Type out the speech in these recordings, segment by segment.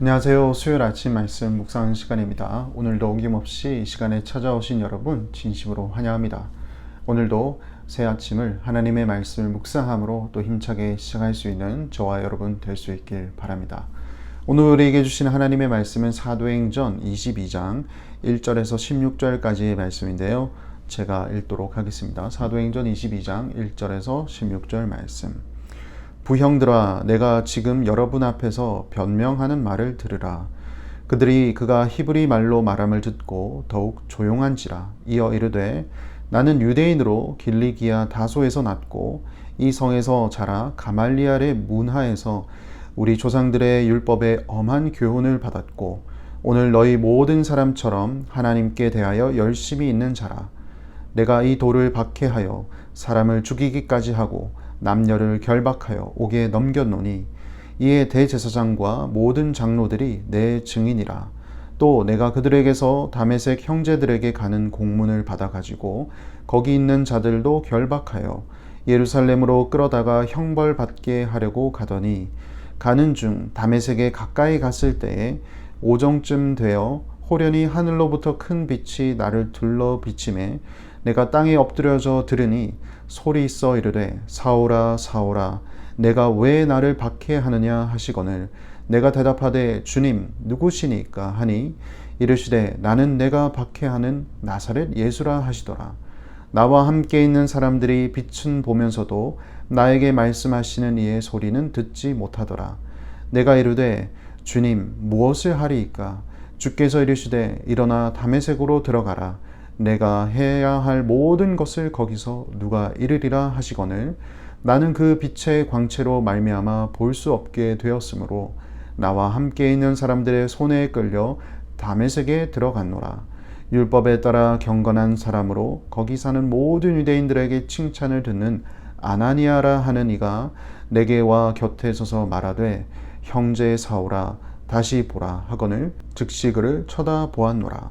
안녕하세요. 수요일 아침 말씀 묵상하는 시간입니다. 오늘도 어김없이 이 시간에 찾아오신 여러분 진심으로 환영합니다. 오늘도 새 아침을 하나님의 말씀을 묵상함으로 또 힘차게 시작할 수 있는 저와 여러분 될 수 있길 바랍니다. 오늘 우리에게 주신 하나님의 말씀은 사도행전 22장 1절에서 16절까지의 말씀인데요. 제가 읽도록 하겠습니다. 사도행전 22장 1절에서 16절 말씀. 부형들아 내가 지금 여러분 앞에서 변명하는 말을 들으라. 그들이 그가 히브리 말로 말함을 듣고 더욱 조용한지라. 이어 이르되 나는 유대인으로 길리기아 다소에서 났고 이 성에서 자라 가말리알의 문하에서 우리 조상들의 율법에 엄한 교훈을 받았고 오늘 너희 모든 사람처럼 하나님께 대하여 열심히 있는 자라. 내가 이 돌을 박해하여 사람을 죽이기까지 하고 남녀를 결박하여 옥에 넘겼노니 이에 대제사장과 모든 장로들이 내 증인이라. 또 내가 그들에게서 다메섹 형제들에게 가는 공문을 받아 가지고 거기 있는 자들도 결박하여 예루살렘으로 끌어다가 형벌 받게 하려고 가더니 가는 중 다메섹에 가까이 갔을 때에 오정쯤 되어 호련히 하늘로부터 큰 빛이 나를 둘러 비침에 내가 땅에 엎드려져 들으니 소리 있어 이르되 사오라 사오라 내가 왜 나를 박해하느냐 하시거늘 내가 대답하되 주님 누구시니까 하니 이르시되 나는 내가 박해하는 나사렛 예수라 하시더라. 나와 함께 있는 사람들이 빛은 보면서도 나에게 말씀하시는 이의 소리는 듣지 못하더라. 내가 이르되 주님 무엇을 하리이까? 주께서 이르시되 일어나 담에색으로 들어가라 내가 해야 할 모든 것을 거기서 누가 이르리라 하시거늘 나는 그 빛의 광채로 말미암아 볼 수 없게 되었으므로 나와 함께 있는 사람들의 손에 끌려 담에색에 들어갔노라. 율법에 따라 경건한 사람으로 거기 사는 모든 유대인들에게 칭찬을 듣는 아나니아라 하는 이가 내게 와 곁에 서서 말하되 형제 사오라 다시 보라 하거늘 즉시 그를 쳐다보았노라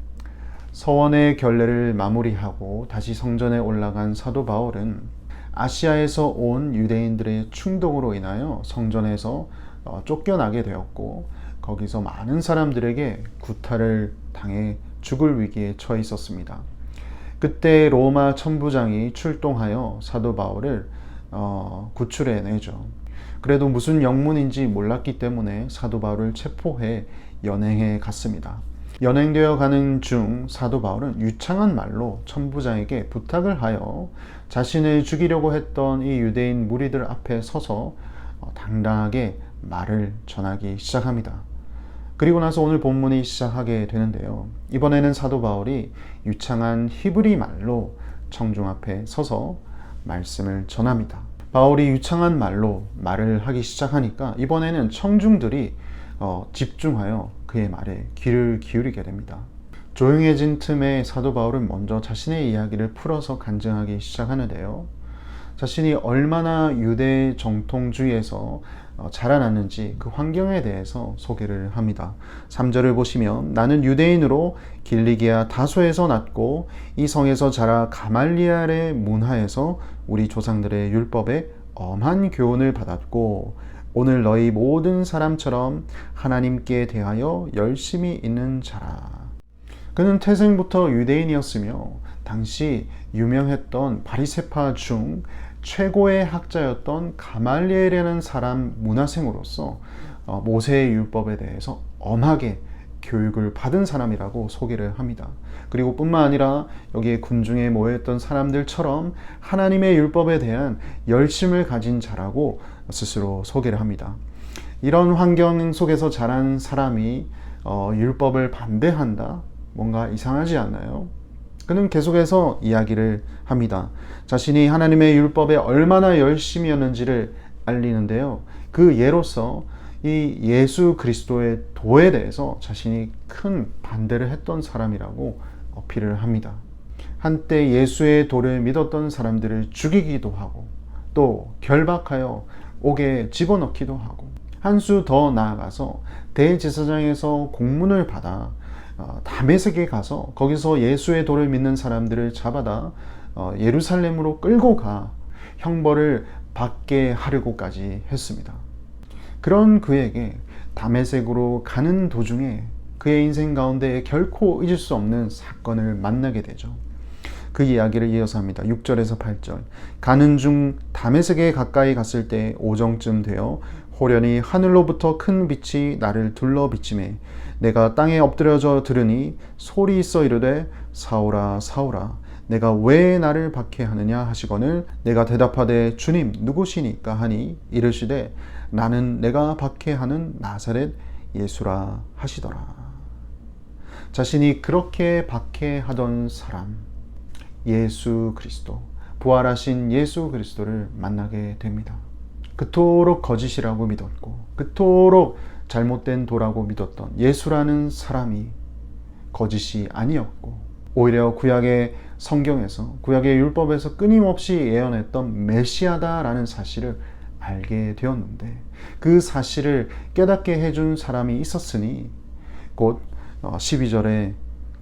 서원의 결례를 마무리하고 다시 성전에 올라간 사도 바울은 아시아에서 온 유대인들의 충동으로 인하여 성전에서 어, 쫓겨나게 되었고 거기서 많은 사람들에게 구타를 당해 죽을 위기에 처해 있었습니다. 그때 로마 천부장이 출동하여 사도 바울을 어, 구출해 내죠. 그래도 무슨 영문인지 몰랐기 때문에 사도 바울을 체포해 연행해 갔습니다. 연행되어 가는 중 사도 바울은 유창한 말로 천부장에게 부탁을 하여 자신을 죽이려고 했던 이 유대인 무리들 앞에 서서 어, 당당하게 말을 전하기 시작합니다. 그리고 나서 오늘 본문이 시작하게 되는데요. 이번에는 사도 바울이 유창한 히브리 말로 청중 앞에 서서 말씀을 전합니다. 바울이 유창한 말로 말을 하기 시작하니까 이번에는 청중들이 어, 집중하여 그의 말에 귀를 기울이게 됩니다. 조용해진 틈에 사도 바울은 먼저 자신의 이야기를 풀어서 간증하기 시작하는데요. 자신이 얼마나 유대 정통주의에서 어, 자라났는지 그 환경에 대해서 소개를 합니다. 3절을 보시면 나는 유대인으로 길리기아 다소에서 났고 이 성에서 자라 가말리알의 문화에서 우리 조상들의 율법에 엄한 교훈을 받았고 오늘 너희 모든 사람처럼 하나님께 대하여 열심히 있는 자라. 그는 태생부터 유대인이었으며 당시 유명했던 바리세파 중 최고의 학자였던 가말리엘이라는 사람 문화생으로서 어, 모세의 율법에 대해서 엄하게 교육을 받은 사람이라고 소개를 합니다. 그리고 뿐만 아니라 여기에 군중에 모여있던 사람들처럼 하나님의 율법에 대한 열심을 가진 자라고 스스로 소개를 합니다. 이런 환경 속에서 자란 사람이 어, 율법을 반대한다? 뭔가 이상하지 않나요? 그는 계속해서 이야기를 합니다. 자신이 하나님의 율법에 얼마나 열심이었는지를 알리는데요. 그 예로서 이 예수 그리스도의 도에 대해서 자신이 큰 반대를 했던 사람이라고 어필을 합니다. 한때 예수의 도를 믿었던 사람들을 죽이기도 하고 또 결박하여 옥에 집어넣기도 하고 한 수 더 나아가서 대제사장에서 공문을 받아 어, 다메섹에 가서 거기서 예수의 도를 믿는 사람들을 잡아다 어, 예루살렘으로 끌고 가 형벌을 받게 하려고까지 했습니다. 그런 그에게 다메섹으로 가는 도중에 그의 인생 가운데 결코 잊을 수 없는 사건을 만나게 되죠. 그 이야기를 이어서 합니다. 6절에서 8절. 가는 중 다메섹에 가까이 갔을 때 오정쯤 되어 호련히 하늘로부터 큰 빛이 나를 둘러 비침해 내가 땅에 엎드려져 들으니 소리 있어 이르되 사오라 사오라 내가 왜 나를 박해하느냐 하시거늘 내가 대답하되 주님 누구시니까 하니 이르시되 나는 내가 박해하는 나사렛 예수라 하시더라 자신이 그렇게 박해하던 사람 예수 그리스도 부활하신 예수 그리스도를 만나게 됩니다. 그토록 거짓이라고 믿었고 그토록 잘못된 도라고 믿었던 예수라는 사람이 거짓이 아니었고 오히려 구약의 성경에서 구약의 율법에서 끊임없이 예언했던 메시아다라는 사실을 알게 되었는데 그 사실을 깨닫게 해준 사람이 있었으니 곧 12절에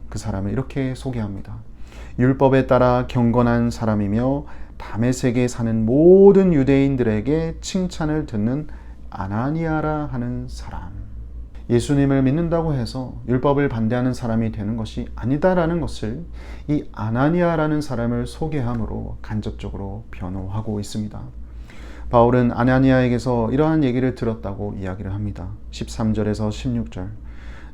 그 사람을 이렇게 소개합니다. 율법에 따라 경건한 사람이며 다메섹에 사는 모든 유대인들에게 칭찬을 듣는 아나니아라 하는 사람. 예수님을 믿는다고 해서 율법을 반대하는 사람이 되는 것이 아니다라는 것을 이 아나니아라는 사람을 소개함으로 간접적으로 변호하고 있습니다. 바울은 아나니아에게서 이러한 얘기를 들었다고 이야기를 합니다. 13절에서 16절.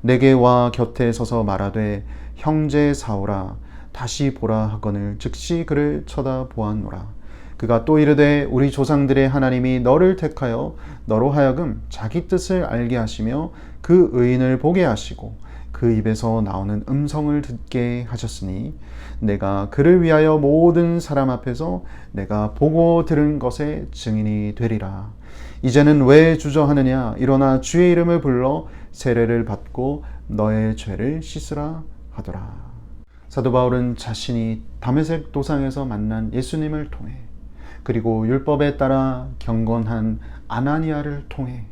내게 와 곁에 서서 말하되 형제 사오라 다시 보라 하거늘 즉시 그를 쳐다보았노라. 그가 또 이르되 우리 조상들의 하나님이 너를 택하여 너로 하여금 자기 뜻을 알게 하시며 그 의인을 보게 하시고 그 입에서 나오는 음성을 듣게 하셨으니 내가 그를 위하여 모든 사람 앞에서 내가 보고 들은 것의 증인이 되리라. 이제는 왜 주저하느냐? 일어나 주의 이름을 불러 세례를 받고 너의 죄를 씻으라 하더라. 사도 바울은 자신이 다메섹 도상에서 만난 예수님을 통해 그리고 율법에 따라 경건한 아나니아를 통해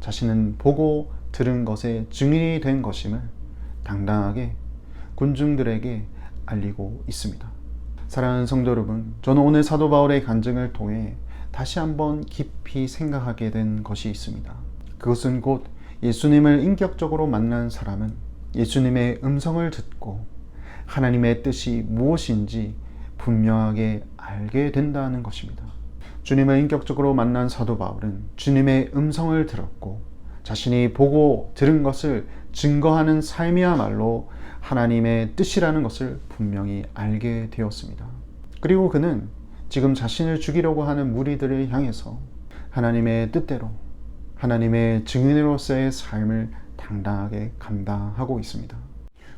자신은 보고 들은 것의 증인이 된 것임을 당당하게 군중들에게 알리고 있습니다. 사랑하는 성도 여러분, 저는 오늘 사도 바울의 간증을 통해 다시 한번 깊이 생각하게 된 것이 있습니다. 그것은 곧 예수님을 인격적으로 만난 사람은 예수님의 음성을 듣고 하나님의 뜻이 무엇인지 분명하게 알게 된다는 것입니다. 주님을 인격적으로 만난 사도 바울은 주님의 음성을 들었고 자신이 보고 들은 것을 증거하는 삶이야말로 하나님의 뜻이라는 것을 분명히 알게 되었습니다. 그리고 그는 지금 자신을 죽이려고 하는 무리들을 향해서 하나님의 뜻대로 하나님의 증인으로서의 삶을 당당하게 감당하고 있습니다.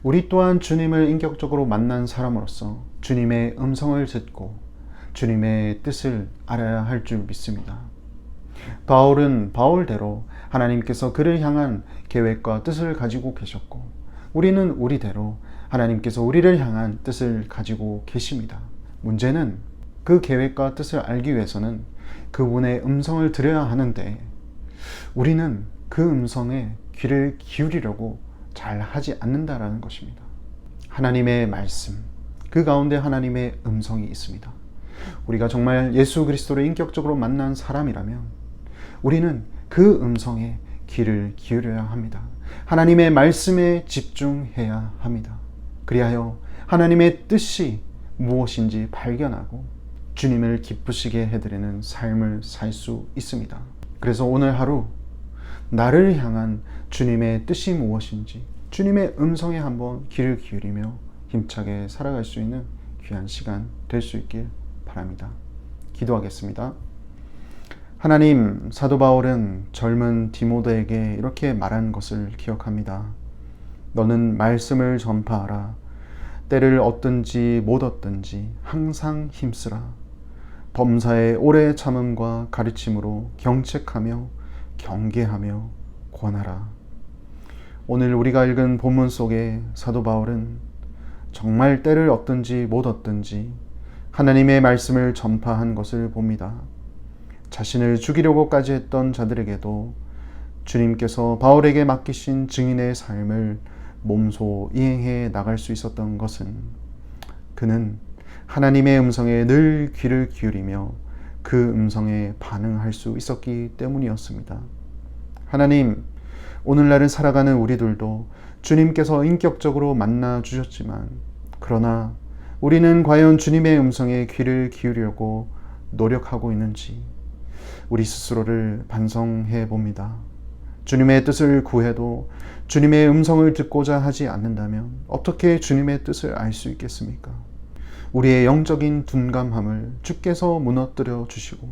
우리 또한 주님을 인격적으로 만난 사람으로서 주님의 음성을 듣고 주님의 뜻을 알아야 할 줄 믿습니다. 바울은 바울대로 하나님께서 그를 향한 계획과 뜻을 가지고 계셨고 우리는 우리대로 하나님께서 우리를 향한 뜻을 가지고 계십니다. 문제는 그 계획과 뜻을 알기 위해서는 그분의 음성을 들어야 하는데 우리는 그 음성에 귀를 기울이려고 잘 하지 않는다라는 것입니다. 하나님의 말씀, 그 가운데 하나님의 음성이 있습니다. 우리가 정말 예수 그리스도를 인격적으로 만난 사람이라면 우리는 그 음성에 귀를 기울여야 합니다. 하나님의 말씀에 집중해야 합니다. 그리하여 하나님의 뜻이 무엇인지 발견하고 주님을 기쁘시게 해드리는 삶을 살 수 있습니다. 그래서 오늘 하루 나를 향한 주님의 뜻이 무엇인지 주님의 음성에 한번 귀를 기울이며 힘차게 살아갈 수 있는 귀한 시간 될 수 있길 바랍니다. 기도하겠습니다. 하나님, 사도 바울은 젊은 디모데에게 이렇게 말한 것을 기억합니다. 너는 말씀을 전파하라. 때를 얻든지 못 얻든지 항상 힘쓰라. 범사의 오래 참음과 가르침으로 경책하며 경계하며 권하라. 오늘 우리가 읽은 본문 속에 사도 바울은 정말 때를 얻든지 못 얻든지 하나님의 말씀을 전파한 것을 봅니다. 자신을 죽이려고까지 했던 자들에게도 주님께서 바울에게 맡기신 증인의 삶을 몸소 이행해 나갈 수 있었던 것은 그는 하나님의 음성에 늘 귀를 기울이며 그 음성에 반응할 수 있었기 때문이었습니다. 하나님, 오늘날을 살아가는 우리들도 주님께서 인격적으로 만나 주셨지만, 그러나 우리는 과연 주님의 음성에 귀를 기울이려고 노력하고 있는지 우리 스스로를 반성해 봅니다. 주님의 뜻을 구해도 주님의 음성을 듣고자 하지 않는다면 어떻게 주님의 뜻을 알 수 있겠습니까? 우리의 영적인 둔감함을 주께서 무너뜨려 주시고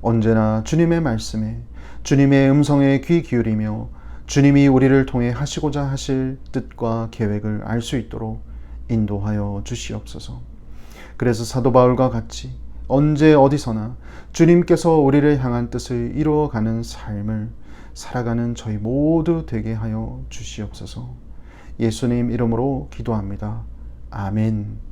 언제나 주님의 말씀에 주님의 음성에 귀 기울이며 주님이 우리를 통해 하시고자 하실 뜻과 계획을 알 수 있도록 인도하여 주시옵소서. 그래서 사도 바울과 같이 언제 어디서나 주님께서 우리를 향한 뜻을 이루어가는 삶을 살아가는 저희 모두 되게 하여 주시옵소서. 예수님 이름으로 기도합니다. 아멘.